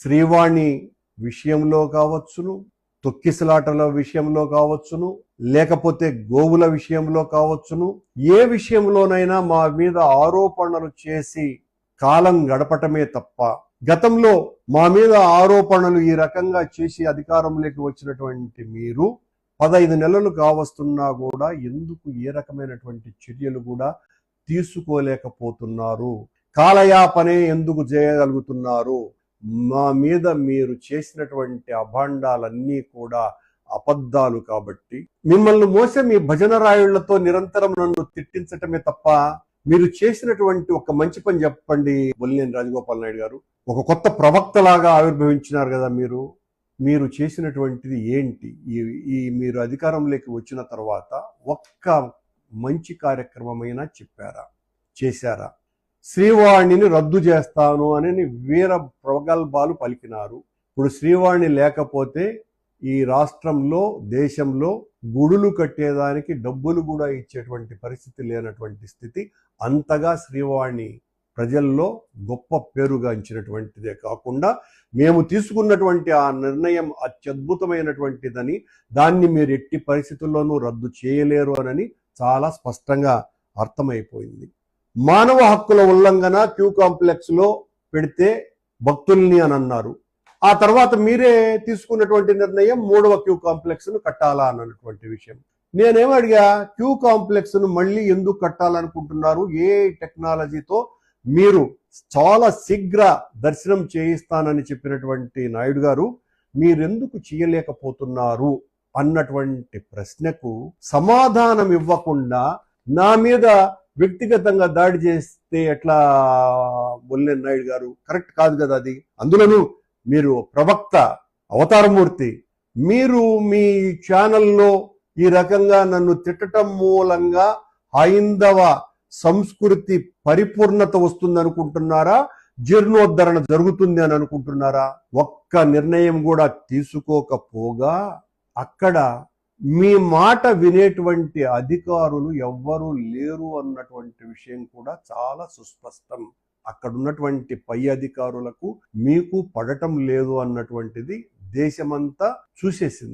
శ్రీవాణి విషయంలో కావచ్చును తొక్కిసలాటల విషయంలో కావచ్చును లేకపోతే గోవుల విషయంలో కావచ్చును. ఏ విషయంలోనైనా మా మీద ఆరోపణలు చేసి కాలం గడపటమే తప్ప గతంలో మా మీద ఆరోపణలు ఈ రకంగా చేసి అధికారంలోకి వచ్చినటువంటి మీరు పదైదు నెలలు కావస్తున్నా కూడా ఎందుకు ఏ రకమైనటువంటి చర్యలు కూడా తీసుకోలేకపోతున్నారు? కాలయాపనే ఎందుకు చేయగలుగుతున్నారు? మా మీద మీరు చేసినటువంటి అభాండాలన్నీ కూడా అబద్ధాలు కాబట్టి మిమ్మల్ని మోసే మీ భజన రాయుళ్ళతో నిరంతరం నన్ను తిట్టించటమే తప్ప మీరు చేసినటువంటి ఒక మంచి పని చెప్పండి బొల్లినేని రాజగోపాల్ నాయుడు గారు. ఒక కొత్త ప్రవక్తలాగా ఆవిర్భవించినారు కదా మీరు. మీరు చేసినటువంటిది ఏంటి? ఈ ఈ మీరు అధికారంలోకి వచ్చిన తర్వాత ఒక్క మంచి కార్యక్రమమైనా చెప్పారా? చేశారా? శ్రీవాణిని రద్దు చేస్తాను అని వీర ప్రగల్భాలు పలికినారు. ఇప్పుడు శ్రీవాణి లేకపోతే ఈ రాష్ట్రంలో దేశంలో గుడులు కట్టేదానికి డబ్బులు కూడా ఇచ్చేటువంటి పరిస్థితి లేనటువంటి స్థితి అంతగా శ్రీవాణి ప్రజల్లో గొప్ప పేరుగాంచినటువంటిదే కాకుండా మేము తీసుకున్నటువంటి ఆ నిర్ణయం అత్యద్భుతమైనటువంటిదని దాన్ని మీరు ఎట్టి పరిస్థితుల్లోనూ రద్దు చేయలేరు అని చాలా స్పష్టంగా అర్థమైపోయింది. మానవ హక్కుల ఉల్లంఘన క్యూ కాంప్లెక్స్లో పెడితే భక్తుల్ని అని అన్నారు. ఆ తర్వాత మీరే తీసుకున్నటువంటి నిర్ణయం మూడవ క్యూ కాంప్లెక్స్ను కట్టాలా అన్నటువంటి విషయం. నేనేమడిగా క్యూ కాంప్లెక్స్ను మళ్ళీ ఎందుకు కట్టాలనుకుంటున్నారు? ఏ టెక్నాలజీతో మీరు చాలా శీఘ్ర దర్శనం చేయిస్తానని చెప్పినటువంటి నాయుడు గారు మీరెందుకు చేయలేకపోతున్నారు? అన్నటువంటి ప్రశ్నకు సమాధానం ఇవ్వకుండా నా మీద వ్యక్తిగతంగా దాడి చేస్తే ఎట్లా బొల్లేని నాయుడు గారు? కరెక్ట్ కాదు కదా అది. అందులోనూ మీరు ప్రవక్త అవతారమూర్తి మీరు మీ ఛానల్లో ఈ రకంగా నన్ను తిట్టడం మూలంగా హైందవ సంస్కృతి పరిపూర్ణత వస్తుంది అనుకుంటున్నారా జీర్ణోద్ధరణ జరుగుతుంది అని అనుకుంటున్నారా? ఒక్క నిర్ణయం కూడా తీసుకోకపోగా అక్కడ మీ మాట వినేటువంటి అధికారులు ఎవ్వరూ లేరు అన్నటువంటి విషయం కూడా చాలా సుస్పష్టం. అక్కడ ఉన్నటువంటి పై అధికారులకు మీకు పడటం లేదు అన్నటువంటిది దేశమంతా చూసేసింది.